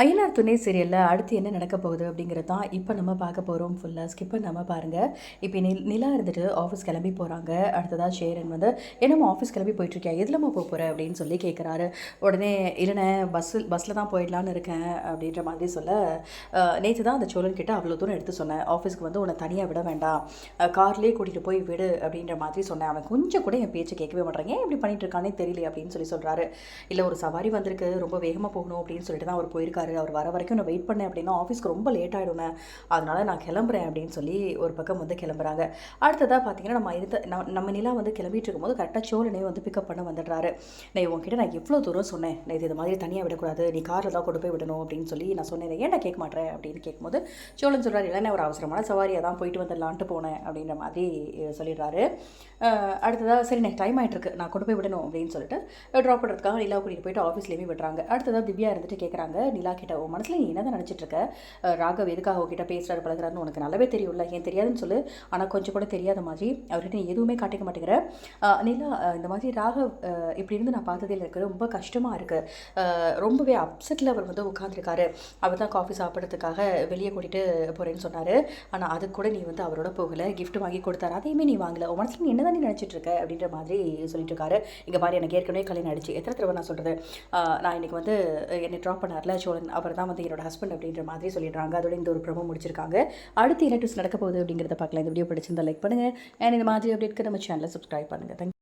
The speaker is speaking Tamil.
ஐயனார் துணை சீரியலில் அடுத்து என்ன நடக்க போகுது அப்படிங்கிறது தான் இப்போ நம்ம பார்க்க போகிறோம் ஃபுல்லாக ஸ்கிப் பண்ணாமல் பாருங்கள் இப்போ நில் நிலா இருந்துட்டு ஆஃபீஸ் கிளம்பி போகிறாங்க அடுத்ததாக சேரன் வந்து என்னம்மா ஆஃபீஸ் கிளம்பி போயிட்டுருக்கியா? எதுலம்மா போக போகிற அப்படின்னு சொல்லி கேட்குறாரு உடனே இல்லைண்ணே பஸ்ஸில் பஸ்ஸில் தான் போயிடலான்னு இருக்கேன் அப்படின்ற மாதிரி சொல்ல நேற்று தான் அந்த சோழன் கிட்ட அவ்வளோ தூரம் எடுத்து சொன்னேன். ஆஃபீஸ்க்கு வந்து உன்னை தனியாக விட வேண்டாம். கார்லேயே கூட்டிகிட்டு போய் விடு அப்படின்ற மாதிரி சொன்னேன். அவன் கொஞ்சம் கூட என் பேச்சை கேட்கவே மாட்டேறாங்க ஏன் இப்படி பண்ணிட்டு இருக்கானே தெரியல அப்படின்னு சொல்லி சொல்கிறாரு இல்லை ஒரு சவாரி வந்திருக்கு. ரொம்ப வேகமாக போகணும் அப்படின்னு சொல்லிட்டு தான் அவர் போயிருக்காரு. அவர் வர வரைக்கும் நான் வெயிட் பண்ணேன் அப்படின்னா ஆஃபீஸ்க்கு ரொம்ப லேட் ஆகிடும்னே அதனால் நான் கிளம்புறேன் அப்படின்னு சொல்லி ஒரு பக்கம் வந்து கிளம்புறாங்க. அடுத்ததாக பார்த்தீங்கன்னா நம்ம இருந்த நம்ம நம்ம நிலா வந்து கிளம்பிட்டு இருக்கும்போது கரெக்டாக சோழனே வந்து பிக்கப் பண்ண வந்துடுறாரு. நான் உங்ககிட்ட நான் எவ்வளோ தூரம் சொன்னேன்? நான் இது மாதிரி தனியாக விடக்கூடாது. நீ காரில் தான் கொண்டு போய் விடணும் அப்படின்னு சொல்லி நான் சொன்னேன். ஏன் நான் கேட்க மாட்டேன் அப்படின்னு கேட்கும்போது சோழன் சொல்கிறார் இல்லை ஒரு அவசரமான சவாரியாக தான் போயிட்டு வந்துடலான்ட்டு போனேன் அப்படின்ற மாதிரி சொல்லிடுறாரு. அடுத்ததாக சரி எனக்கு டைம் ஆகிட்டுருக்கு நான் கொண்டு போய் விடணும் அப்படின்னு சொல்லிட்டு ட்ராப் பண்ணுறதுக்காக நிலா கூட்டிகிட்டு போயிட்டு ஆஃபீஸ்லேயுமே விடுறாங்க. அடுத்ததாக திவ்யா இருந்துட்டு கேட்குறாங்க நிலா கிட்ட உன் மனசில் நீ என்ன தான் நினச்சிட்டு இருக்க? ராகவ் எதுக்காக அவகிட்ட பேசுகிறாரு பழகிறாருன்னு உனக்கு நல்லாவே தெரியும்ல. ஏன் தெரியாதுன்னு சொல்லு. ஆனால் கொஞ்சம் கூட தெரியாத மாதிரி அவர்கிட்ட நீ எதுவுமே காட்டிக்க மாட்டேங்கிற. நிலா இந்த மாதிரி ராகவ் இப்படி இருந்து நான் பார்த்ததே எனக்கு ரொம்ப கஷ்டமாக இருக்குது ரொம்பவே அப்செட்டில் அவர் வந்து உட்காந்துருக்காரு அவர் தான் காஃபி சாப்பிட்றதுக்காக வெளியே கூட்டிகிட்டு போகிறேன்னு சொன்னார். ஆனால் அது கூட நீ வந்து அவரோட போகலை. கிஃப்ட் வாங்கி கொடுத்தாரு. அதையுமே நீ வாங்கலை. உன் மனசில் நீ என்ன தான் நீ நினச்சிட்டு இருக்க? அப்படின்ற மாதிரி சொல்லிட்டு இருக்காரு. இங்கே பாரு எனக்கு ஏற்கனவே கல்யாணம் ஆயிடுச்சு. எத்தனை தடவை நான் சொல்கிறது நான் இன்னைக்கு வந்து என்னை ட்ராப் பண்ணார்ல சோழன் அவர் தான் வந்து என்னோட ஹஸ்பண்ட் அப்படின்ற மாதிரி சொல்லிடுறாங்க. அதோட இந்த ஒரு ப்ரமோ முடிச்சிருக்காங்க. அடுத்து என்ன ட்விஸ்ட் நடக்க போகுது அப்படிங்கிறத பார்க்கலாம். இந்த வீடியோ பிடிச்சிருந்தா லைக் பண்ணுங்கள் அண்ட் இந்த மாதிரி அப்டேட்க்கு நம்ம சேனலை சப்ஸ்கிரைப் பண்ணுங்கள் தேங்க்